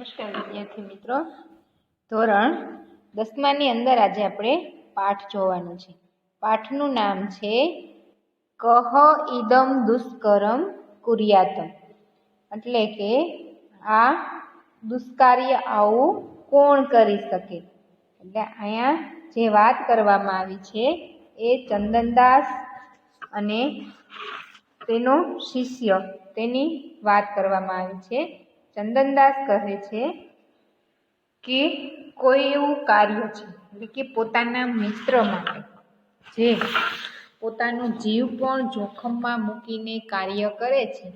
નમસ્કાર વિદ્યાર્થી મિત્રો. ધોરણ દસમાની અંદર આજે આપણે પાઠ જોવાનું છે. પાઠનું નામ છે, કહ ઇદમ દુષ્કરમ કુર્યાતમ. એટલે કે આ દુષ્કાર્ય આવું કોણ કરી શકે? એટલે અહીંયા જે વાત કરવામાં આવી છે એ ચંદનદાસ અને તેનો શિષ્ય તેની વાત કરવામાં આવી છે. ચંદનદાસ કહે છે કે કોઈ એવું કાર્ય છે એટલે કે પોતાના મિત્ર માટે, જે પોતાનું જીવ પણ જોખમમાં મૂકીને કાર્ય કરે છે,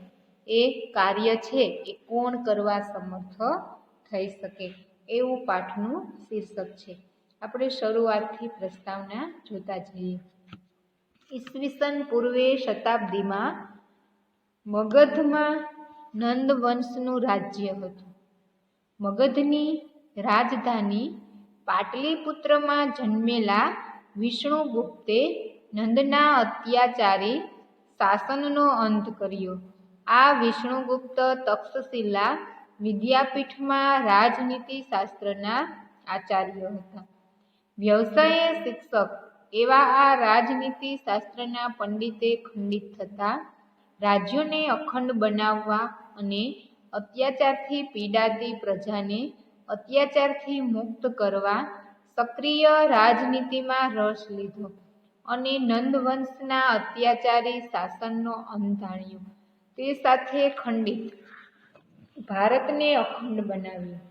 એ કાર્ય છે એ કોણ કરવા સમર્થ થઈ શકે એવું પાઠનું શીર્ષક છે. આપણે શરૂઆતથી પ્રસ્તાવના જોતા જઈએ. ઈસવીસન પૂર્વે શતાબ્દીમાં મગધમાં નંદ વંશનું રાજ્ય હતું. મગધની રાજધાની પાટલીપુત્રમાં જન્મેલા વિષ્ણુગુપ્તે નંદના અત્યાચારી શાસનનો અંત કર્યો. આ વિષ્ણુગુપ્ત તક્ષશિલા વિદ્યાપીઠમાં રાજનીતિ શાસ્ત્રના આચાર્ય હતા. વ્યવસાયે શિક્ષક એવા આ રાજનીતિ શાસ્ત્રના પંડિતે ખંડિત થતા રાજ્યોને અખંડ બનાવવા અને અત્યાચારથી પીડાતી પ્રજાને અત્યાચારથી મુક્ત કરવા સક્રિય રાજનીતિમાં રસ લીધો અને નંદવંશના અત્યાચારી શાસનનો અંત આણ્યો. તે સાથે ખંડિત ભારતને અખંડ બનાવ્યું.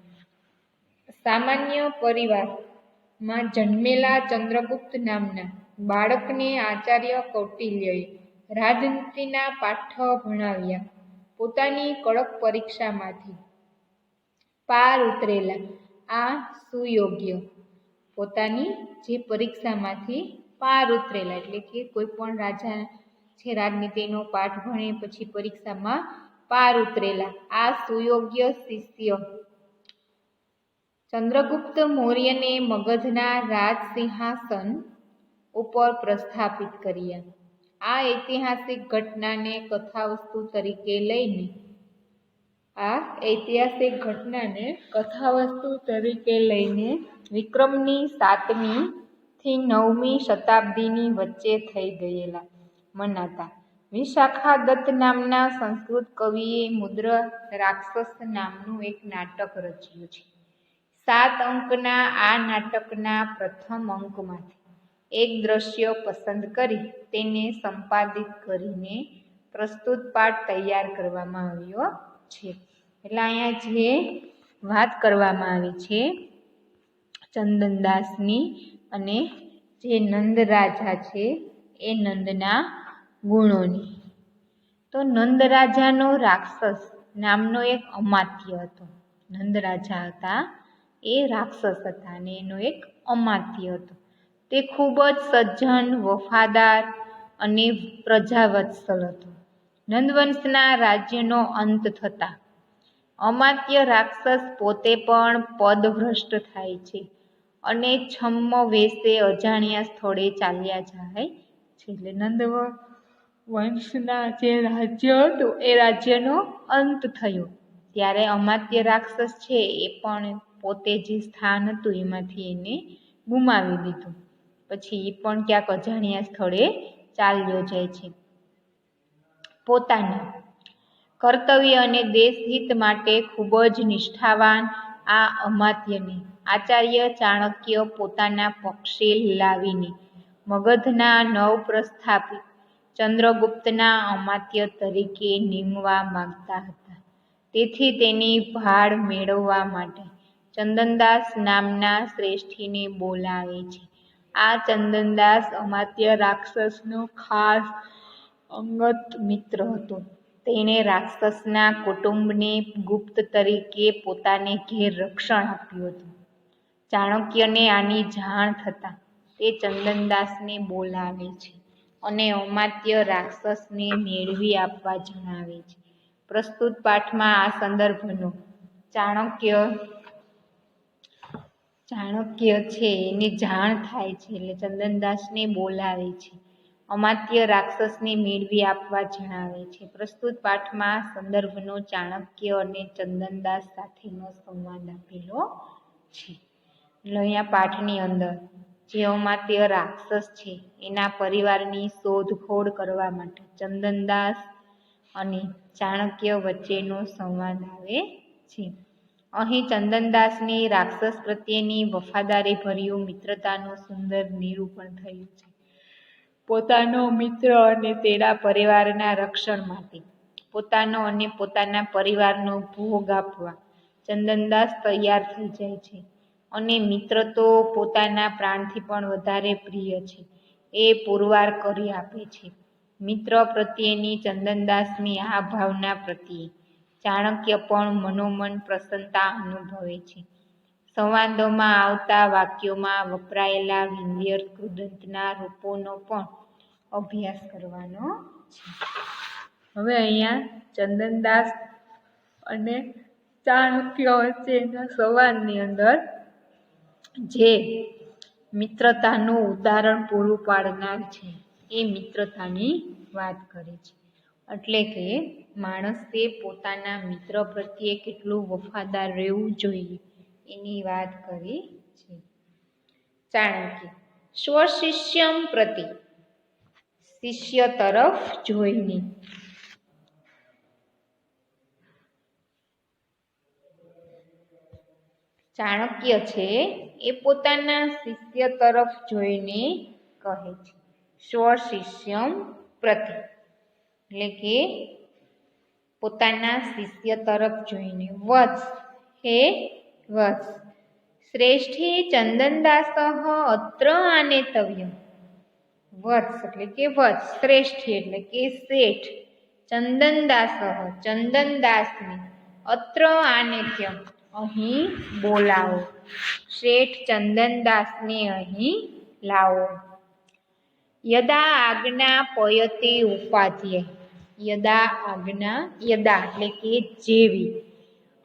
સામાન્ય પરિવારમાં જન્મેલા ચંદ્રગુપ્ત નામના બાળકને આચાર્ય કૌટિલ્યએ રાજનીતિના પાઠ ભણાવ્યા. પોતાની કડક પરીક્ષામાંથી. પાર ઉતરેલા આ સુયોગ્ય પોતાની જે પરીક્ષામાંથી પાર ઉતરેલા, એટલે કે કોઈ પણ રાજા છે રાજનીતિનો પાઠ ભણે પછી પરીક્ષામાં પાર ઉતરેલા. આ સુયોગ્ય શિષ્ય ચંદ્રગુપ્ત મૌર્યને મગધના રાજસિંહાસન ઉપર પ્રસ્થાપિત કર્યા. આ ઐતિહાસિક ઘટનાને કથાવસ્તુ તરીકે લઈને, આ ઐતિહાસિક ઘટનાને કથાવસ્તુ તરીકે લઈને વિક્રમની સાતમી થી નવમી શતાબ્દીની વચ્ચે થઈ ગયેલા મનાતા. વિશાખા દત્ત નામના સંસ્કૃત કવિએ મુદ્ર રાક્ષસ નામનું એક નાટક રચ્યું છે. સાત અંકના આ નાટકના પ્રથમ અંકમાંથી એક દ્રશ્ય પસંદ કરી તેને સંપાદિત કરીને પ્રસ્તુત પાઠ તૈયાર કરવામાં આવ્યો છે. એટલે અહીંયા જે વાત કરવામાં આવી છે, ચંદનદાસની અને જે નંદ રાજા છે, એ નંદના ગુણોની. તો નંદ રાજાનો રાક્ષસ નામનો એક અમાત્ય હતો. નંદ રાજા હતા, એ રાક્ષસ હતા અને એનો એક અમાત્ય હતો. તે ખૂબ જ સજ્જન, વફાદાર અને પ્રજાવત્સલ હતો. નંદવંશના રાજ્યનો અંત થતાં અમાત્ય રાક્ષસ પોતે પણ પદભ્રષ્ટ થાય છે અને છમ્મ વેશે અજાણ્યા સ્થળે ચાલ્યા જાય છે. એટલે નંદવ વંશના જે રાજ્ય હતું, એ રાજ્યનો અંત થયો. ત્યારે અમાત્ય રાક્ષસ છે એ પણ પોતે જે સ્થાન હતું, એમાંથી એને ગુમાવી દીધું. પછી એ પણ ક્યાંક અજાણ્યા સ્થળે ચાલ્યો જાય છે. પોતાના કર્તવ્ય અને દેશહિત માટે ખૂબ જ નિષ્ઠાવાન આ અમાત્યને આચાર્ય ચાણક્ય પોતાના પક્ષે લાવીને મગધના નવ પ્રસ્થાપિત ચંદ્રગુપ્તના અમાત્ય તરીકે નીમવા માંગતા હતા. તેથી તેની ભાળ મેળવવા માટે ચંદનદાસ નામના શ્રેષ્ઠીને બોલાવે છે. આ ચંદનદાસ અમાત્ય રાક્ષસનો ખાસ અંગત મિત્ર હતો. તેણે રાક્ષસના કુટુંબને ગુપ્ત તરીકે પોતાને ઘેર રક્ષણ આપ્યું હતું. ચાણક્યને આની જાણ થતાં તે ચંદનદાસને બોલાવે છે અને અમાત્ય રાક્ષસને મેળવી આપવા જણાવે છે. પ્રસ્તુત પાઠમાં આ સંદર્ભનો ચાણક્ય ચાણક્ય છે એની જાણ થાય છે એટલે ચંદનદાસને બોલાવે છે. અમાત્ય રાક્ષસને મેળવી આપવા જણાવે છે. પ્રસ્તુત પાઠમાં સંદર્ભનો ચાણક્ય અને ચંદનદાસ સાથેનો સંવાદ આપેલો છે. એટલે અહીંયા પાઠની અંદર. જે અમાત્ય રાક્ષસ છે, એના પરિવારની શોધખોળ કરવા માટે ચંદનદાસ અને ચાણક્ય વચ્ચેનો સંવાદ આવે છે. અહીં ચંદનદાસની રાક્ષસ પ્રત્યેની વફાદારી ભર્યું મિત્રતાનું સુંદર નિરૂપણ થયું છે. પોતાનો મિત્ર અને તેના પરિવારના રક્ષણ માટે. પોતાનો અને પોતાના પરિવારનો ભોગ આપવા. ચંદનદાસ તૈયાર થઈ જાય છે. અને મિત્ર તો પોતાના પ્રાણથી પણ વધારે પ્રિય છે. એ પુરવાર કરી આપે છે. મિત્ર પ્રત્યેની ચંદનદાસની આ ભાવના પ્રત્યે ચાણક્ય પણ મનોમન, પ્રસન્નતા અનુભવે છે. સંવાદોમાં આવતા વાક્યોમાં વપરાયેલા વ્યંગ્ય કૃદંતના રૂપોનો પણ અભ્યાસ કરવાનો છે. હવે અહીંયા ચંદનદાસ અને ચાણક્ય વચ્ચેના સંવાદની અંદર જે મિત્રતાનું ઉદાહરણ પૂરું પાડનાર છે, એ મિત્રતાની વાત કરે છે. એટલે કે માણસે પોતાના મિત્ર પ્રત્યે કેટલું વફાદાર રહેવું જોઈએ એની વાત કરી છે. ચાણક્ય સ્વશિષ્યમ પ્રતિ શિષ્ય તરફ જોઈને. ચાણક્ય છે એ પોતાના શિષ્ય તરફ જોઈને કહે છે, સ્વશિષ્યમ પ્રતિ. એટલે કે પોતાના શિષ્ય તરફ જોઈને. વત્સ હે વત્સ. શ્રેષ્ઠે ચંદનદાસ અત્ર આનેતવ્ય વત્સ એટલે કે વત્સ. શ્રેષ્ઠી એટલે કે શેઠ. ચંદનદાસ ચંદનદાસને અત્ર આનેત્ય અહીં બોલાવો. શેઠ ચંદનદાસને અહીં લાવો. યદા આજ્ઞા પયતે ઉપાધ્ય યદા આજ્ઞા, યદા એટલે કે જેવી.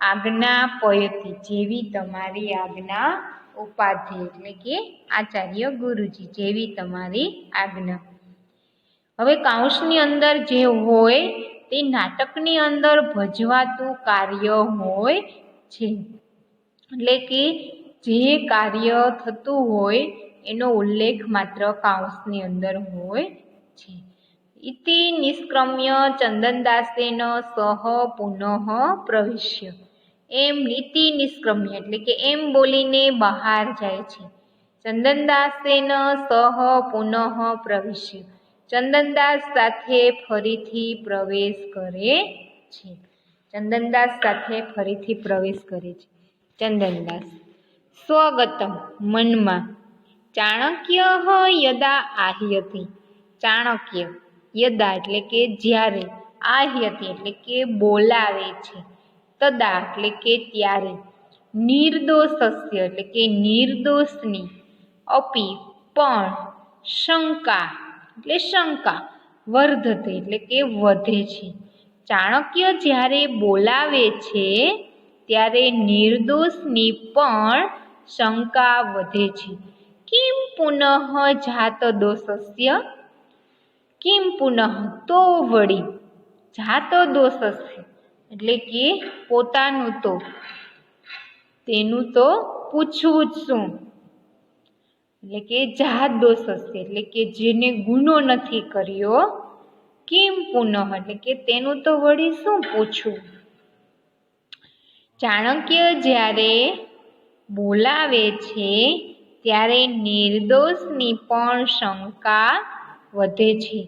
આજ્ઞા પયતી જેવી તમારી આજ્ઞા ઉપાધ્ય એટલે કે આચાર્ય ગુરુજી, જેવી તમારી આજ્ઞા. હવે કાંસની અંદર જે હોય તે નાટકની અંદર ભજવાતું કાર્ય હોય છે. એટલે કે જે કાર્ય થતું હોય એનો ઉલ્લેખ માત્ર કાંસની અંદર હોય છે. ઇતિ નિષ્ક્રમ્ય ચંદનદાસેન સહ પુનઃ પ્રવિશ્ય એમ નીતિ નિષ્ક્રમ્ય એટલે કે એમ બોલીને બહાર જાય છે ચંદનદાસેન સહ પુનઃ પ્રવિશ્ય ચંદનદાસ સાથે ફરીથી પ્રવેશ કરે છે ચંદનદાસ સાથે ફરીથી પ્રવેશ કરે છે ચંદનદાસ સ્વગતમ મનમાં ચાણક્ય યદા આહ્યતી ચાણક્ય યદા એટલે કે જ્યારે, આહ્યતી એટલે કે બોલાવે છે, તદા એટલે કે ત્યારે, નિર્દોષસ્ય એટલે કે નિર્દોષની, અપી પણ, શંકા એટલે શંકા, વર્ધતે એટલે કે વધે છે. ચાણક્ય જ્યારે બોલાવે છે, ત્યારે નિર્દોષની પણ શંકા વધે છે. કેમ પુનઃ જાત દોષસ્ય? કિમ પુનઃ તો વળી? જાતો દોષ હશે. એટલે કે પોતાનું તો. તેનું તો પૂછવું જ શું? એટલે કે જાત દોષ હશે. એટલે કે જેને ગુનો નથી કર્યો, કેમ પુનઃ. એટલે કે તેનું તો વળી શું પૂછવું? ચાણક્ય જ્યારે બોલાવે છે, ત્યારે નિર્દોષની પણ શંકા વધે છે.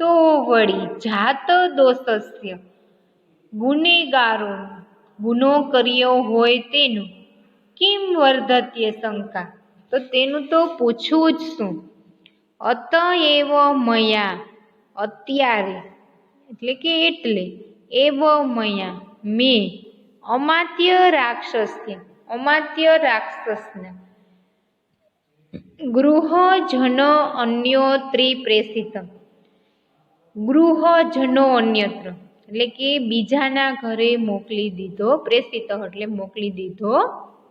તો વળી જાત દોષસ્ય. ગુનેગારો ગુનો કર્યો હોય તેનું કેમ વર્ધત્ય શંકા? તો તેનું તો પૂછવું જ શું? અતએવ મયા અત્યારે. એટલે કે એટલે. એવ મયા મેં. અમાત્ય રાક્ષસ્ય. અમાત્ય રાક્ષસને. ગૃહજનો અન્યો ત્રિપ્રેષિતમ ગૃહજનો અન્યત્ર, એટલે કે બીજાના ઘરે મોકલી દીધો, પ્રેષિત એટલે મોકલી દીધો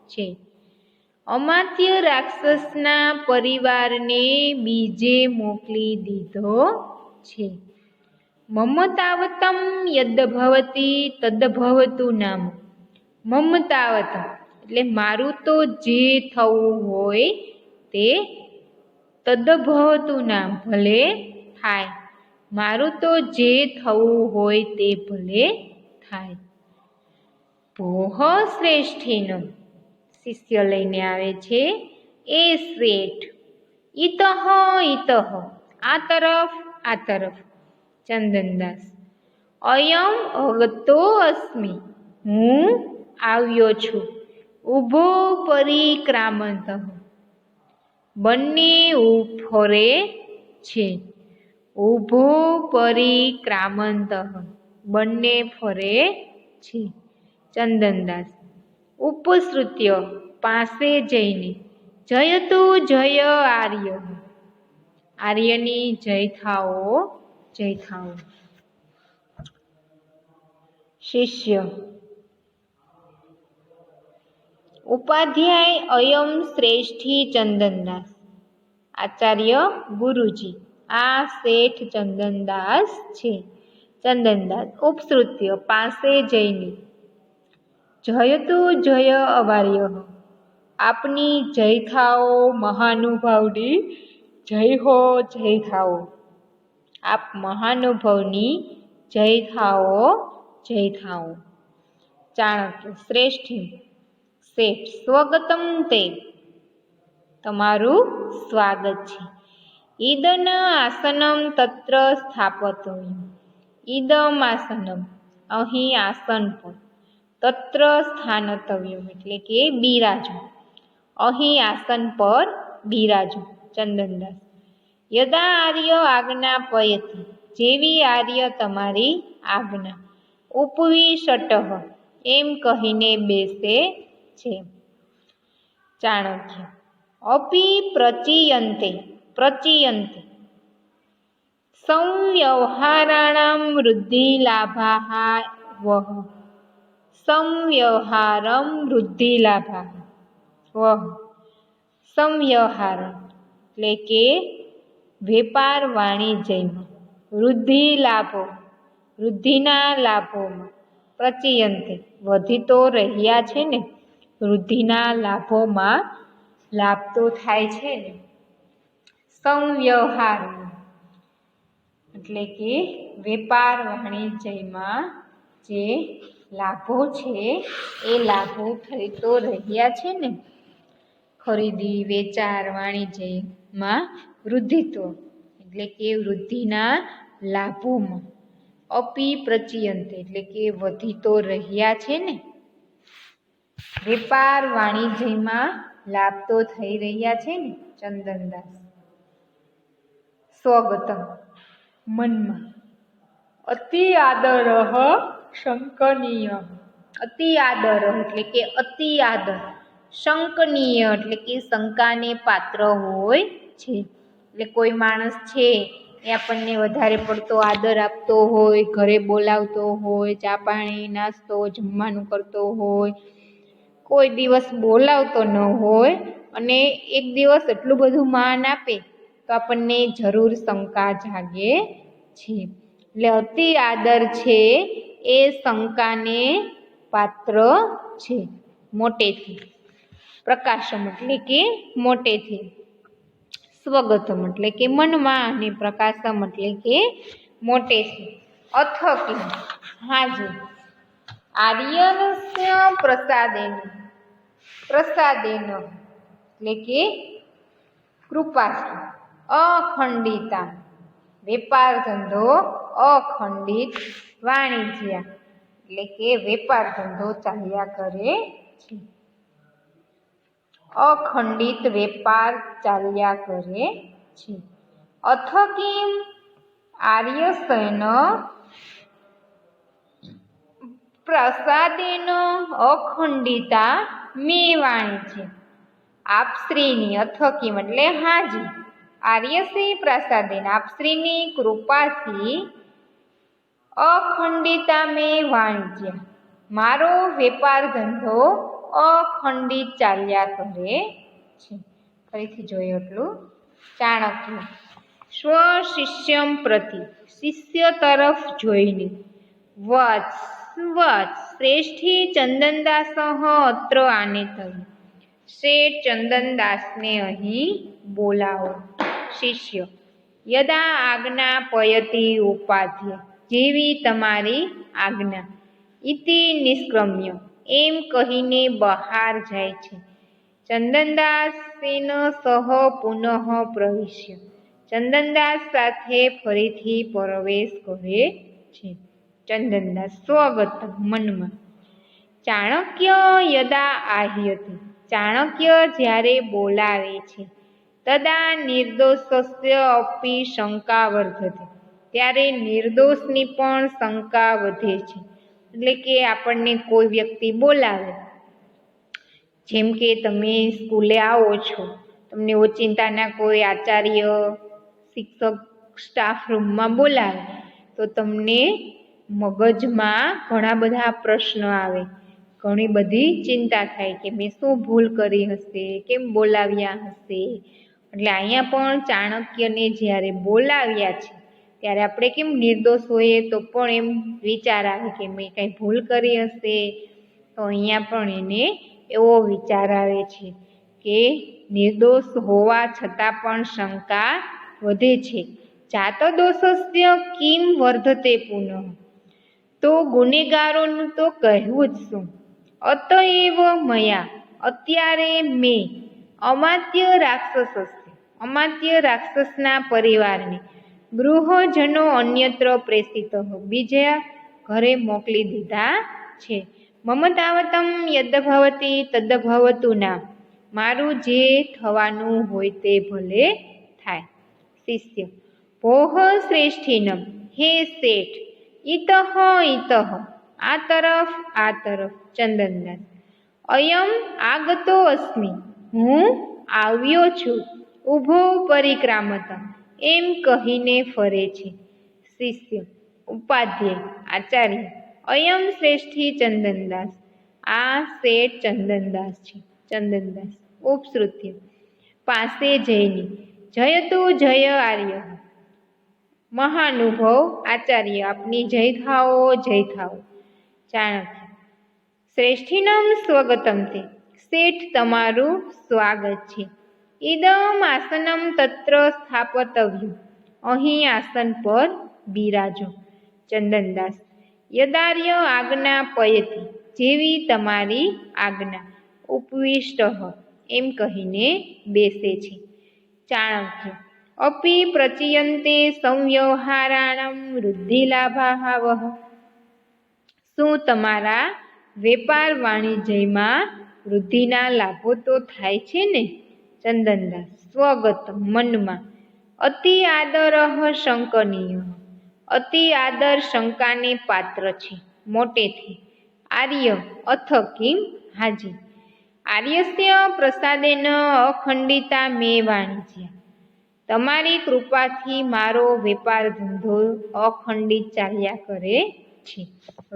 છે. અમાત્ય રાક્ષસના પરિવારને બીજે મોકલી દીધો છે. મમતાવતમ યદભવતી તદભવતું નામ. મમતાવતમ, એટલે મારું તો જે થવું હોય તે તદભવતું નામ ભલે થાય. મારું તો જે થવું હોય તે ભલે થાય. ભોહ શ્રેષ્ઠીનો શિષ્ય લઈને આવે છે. એ શેઠ ઇતહ ઇતહ આ તરફ આ તરફ. ચંદનદાસ. અયમ અગતો અસ્મિ. હું આવ્યો છું. ઊભો પરિક્રામંત. બંને ફરે છે. ઊભો પરિક્રામંત બંને ફરે છે. ચંદનદાસ, ઉપસૃત્ય પાસે જઈને જય તો જય આર્ય. આર્યની જય થાઓ જય થાઓ. શિષ્ય ઉપાધ્યાય અયમ શ્રેષ્ઠી ચંદનદાસ. આચાર્ય ગુરુજી, આ શેઠ ચંદનદાસ છે. ચંદનદાસ ઉપશ્રુત્ય પાસે જઈને. જયતુ જય અવાર્ય. આપની જય થાઓ મહાનુભાવની જય હો જય થાઓ. આપ મહાનુભવની જય થાઓ જય થાઓ. ચાણક્ય, શ્રેષ્ઠી. શેઠ સ્વગતમ તે. તમારું સ્વાગત છે. ઈદન આસનમ તત્ર સ્થાપતવ્યમ ઈદમ આસનમ અહીં આસન પર. તત્ર સ્થાનતવ્યમ એટલે કે બિરાજો અહીં આસન પર બિરાજો ચંદનદાસ. યદા આર્ય આજ્ઞા પયતી, જેવી આર્ય તમારી આજ્ઞા. ઉપવી શટહ એમ કહીને બેસે છે. ચાણક્ય અપી પ્રચીયંતે. પ્રચીયંતે સંવ્યવહારાણામ વૃદ્ધિ લાભા વહ સંવ્યવહારમ વૃદ્ધિ લાભા વહ સંવ્યવહાર એટલે કે વેપાર વાણિજ્યમાં વૃદ્ધિ લાભો વૃદ્ધિના લાભોમાં પ્રચયંતે. વધી તો રહ્યા છે ને? વૃદ્ધિના લાભોમાં લાભ તો થાય છે ને. સંવ્યવહાર. એટલે કે વેપાર વાણિજ્યમાં જે લાભો છે, એ લાભો થઈ તો રહ્યા છે ને. ખરીદી, વેચાણ, વાણિજ્યમાં વૃદ્ધિત્વ એટલે કે વૃદ્ધિના લાભોમાં. અપી પ્રચિયંત એટલે કે વધી તો રહ્યા છે ને. વેપાર વાણિજ્યમાં લાભ તો થઈ રહ્યા છે ને ચંદનદાસ? સ્વગતમ મનમાં. અતિ આદર શંકનીય. અતિ આદર એટલે કે અતિ આદર. શંકનીય એટલે કે શંકાને પાત્ર હોય છે. એટલે કોઈ માણસ છે એ આપણને વધારે પડતો આદર આપતો હોય ઘરે બોલાવતો હોય ચા પાણી નાસ્તો જમવાનું કરતો હોય કોઈ દિવસ બોલાવતો ન હોય અને એક દિવસ એટલું બધું માન આપે, તો આપણને જરૂર શંકા જાગે છે. એટલે અતિ આદર છે એ શંકાને પાત્ર છે. મોટેથી. પ્રકાશમ એટલે કે મોટેથી. સ્વગતમ એટલે કે મનમાં અને પ્રકાશમ એટલે કે મોટેથી. અથક હાજી. આર્યનસ્ય પ્રસાદેન. પ્રસાદેન, એટલે કે કૃપાથી, અખંડિતા, વેપાર ધંધો, અખંડિત વાણિજ્ય, એટલે કે વેપાર ધંધો ચાલ્યા કરે છે. અખંડિત વેપાર ચાલ્યા કરે છે. અથકિમ કિમ? આર્યસેન, પ્રસાદેન, અખંડિતા મેવાણી છે આપશ્રીની અથકીમ એટલે હાજી. આર્યશ્રી પ્રસાદેન આપશ્રીની કૃપાથી અખંડિતા મેં વાણિજ્ય. મારો વેપાર ધંધો અખંડિત ચાલ્યા કરે છે. ફરીથી જોયું એટલું. ચાણક્ય. સ્વ શિષ્યમ પ્રતિ. શિષ્ય તરફ જોઈને. વત્સ. વત્સ. શ્રેષ્ઠી ચંદનદાસ અત્ર આને થયું. શેઠ ચંદનદાસને અહીં બોલાવો. શિષ્ય, યદા આજ્ઞા પયતી ઉપાધ્ય. જેવી તમારી આજ્ઞા. ઇતિ નિષ્ક્રમ્ય. એમ કહીને બહાર જાય છે. ચંદનદાસ સેન સહ પુનઃ પ્રવિશ્ય. ચંદનદાસ સાથે ફરીથી પ્રવેશ કરે છે. ચંદનદાસ સ્વગત મનમાં. ચાણક્ય યદા આહ્યતી. ચાણક્ય જ્યારે બોલાવે છે, તદા નિર્દોષસ્ય અપી શંકા વર્ધતે. ત્યારે નિર્દોષની પણ શંકા વધે છે. એટલે કે આપણને કોઈ વ્યક્તિ બોલાવે. જેમ કે તમે સ્કૂલે આવો છો, તમને ઓચિંતાના કોઈ આચાર્ય, શિક્ષક, સ્ટાફ રૂમમાં બોલાવે, તો તમને મગજમાં ઘણા બધા પ્રશ્નો આવે. ઘણી બધી ચિંતા થાય કે મેં શું ભૂલ કરી હશે, કેમ બોલાવ્યા હશે. એટલે અહીંયા પણ ચાણક્યને જ્યારે બોલાવ્યા છે, ત્યારે આપણે કેમ નિર્દોષ હોઈએ તો પણ એમ વિચાર આવે કે મેં કંઈ ભૂલ કરી હશે. તો અહીંયા પણ એને એવો વિચાર આવે છે કે નિર્દોષ હોવા છતાં પણ શંકા વધે છે. જાતો દોષસ્ય કિમ વર્ધતે પુનઃ. તો ગુનેગારોનું તો કહેવું જ શું? અતએવ મયા, અત્યારે મેં, અમાત્ય રાક્ષસ અમાત્ય રાક્ષસના પરિવારને, ગૃહજનો અન્યત્ર પ્રેષિત બીજા ઘરે મોકલી દીધા છે. મમતાવતમ યદભવતી તદભવતું ના, મારું જે થવાનું હોય તે ભલે થાય. શિષ્ય, ભોહ શ્રેષ્ઠિનમ, હે શેઠ ઇતઃ ઇતહ આ તરફ આ તરફ, ચંદનદાસ. અયમ આગતો અસ્મિ. હું આવ્યો છું. ઊભો પરિક્રામતા. એમ કહીને ફરે છે. શિષ્ય, ઉપાધ્યાય, આચાર્ય. અયમ શ્રેષ્ઠી ચંદનદાસ. આ શેઠ ચંદનદાસ છે. ચંદનદાસ ઉપશ્રુત્ય પાસે જયની જયતુ જય આર્ય. મહાનુભવ આચાર્ય આપની જય થાઓ જય થાઓ. ચાણક્ય, શ્રેષ્ઠિનમ સ્વગતમ તે. શેઠ, તમારું સ્વાગત છે. ઇદમ આસનમ તત્ર સ્થાપતવ્યું. અહીં આસન પર બિરાજો. ચંદનદાસ, યદાર્ય આજ્ઞા પયતી. જેવી તમારી આજ્ઞા. ઉપવિષ્ટ એમ કહીને બેસે છે. ચાણક્ય અપી પ્રચિયંતે સંવ્યવહારાણમ વૃદ્ધિલાભાવહ શું તમારા વેપાર વાણિજ્યમાં વૃદ્ધિના લાભો તો થાય છે ને? ચંદનદાસ, સ્વગત મનમાં. અતિ આદર શંકનીય. અતિ આદર શંકાને પાત્ર છે, મોટેથી. આર્ય અથ કિમ હાજી. આર્યસ્ય પ્રસાદેન અખંડિતા મે વાણિજ્ય. તમારી કૃપાથી મારો વેપાર ધંધો અખંડિત ચાલ્યા કરે છે.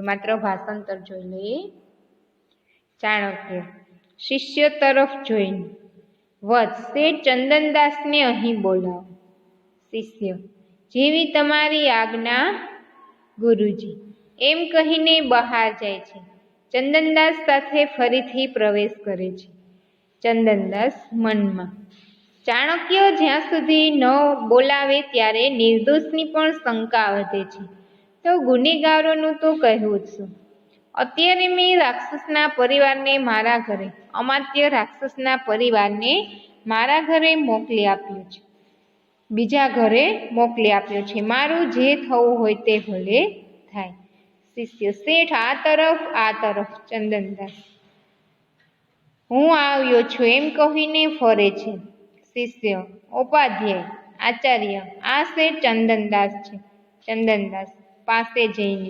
માત્ર ભાષાંતર જોઈ લઈએ. ચાણક્ય શિષ્ય તરફ જોઈને, વધશે ચંદનદાસને અહીં બોલાવો. શિષ્ય, જેવી તમારી આજ્ઞા, ગુરુજી. એમ કહીને બહાર જાય છે. ચંદનદાસ સાથે ફરીથી પ્રવેશ કરે છે. ચંદનદાસ મનમાં ચાણક્ય જ્યાં સુધી ન બોલાવે ત્યારે નિર્દોષની પણ શંકા વધે છે. તો ગુનેગારોનું તો કહેવું જ શું? અત્યારે મેં રાક્ષસના પરિવારને મારા ઘરે, અમાત્ય રાક્ષસના પરિવારને મારા ઘરે મોકલી આપ્યો છે. બીજા ઘરે મોકલી આપ્યો છે. મારું જે થવું હોય તે ભલે થાય. શિષ્ય શેઠ, આ તરફ આ તરફ, ચંદનદાસ. હું આવ્યો છું એમ કહીને ફરે છે. શિષ્ય, ઉપાધ્યાય, આચાર્ય, આ શેઠ ચંદનદાસ છે. ચંદનદાસ પાસે જઈને,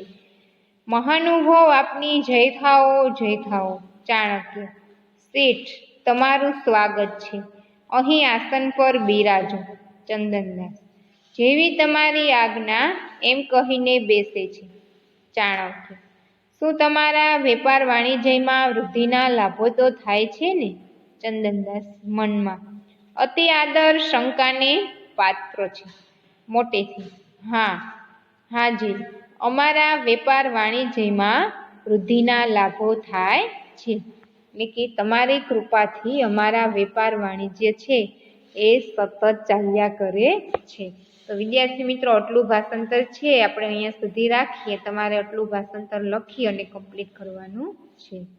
મહાનુભાવ આપની જય થાઓ જય થાઓ, ચાણક્ય, શેઠ, તમારું સ્વાગત છે. અહીં આસન પર બિરાજો. ચંદનદાસ, જેવી તમારી આજ્ઞા એમ કહીને બેસે છે. ચાણક્ય, શું તમારા વેપાર વાણિજ્યમાં વૃદ્ધિના લાભો તો થાય છે ને? ચંદનદાસ મનમાં અતિ આદર શંકાને પાત્ર છે. મોટેથી. હા, હાજી. અમારા વેપાર વાણિજ્યમાં વૃદ્ધિના લાભો થાય છે. એટલે કે તમારી કૃપાથી અમારા વેપાર વાણિજ્ય છે એ સતત ચાલ્યા કરે છે. તો વિદ્યાર્થી મિત્રો, આટલું ભાષાંતર છે. આપણે અહીંયા સુધી રાખીએ. તમારે આટલું ભાષાંતર લખી અને કમ્પ્લીટ કરવાનું છે.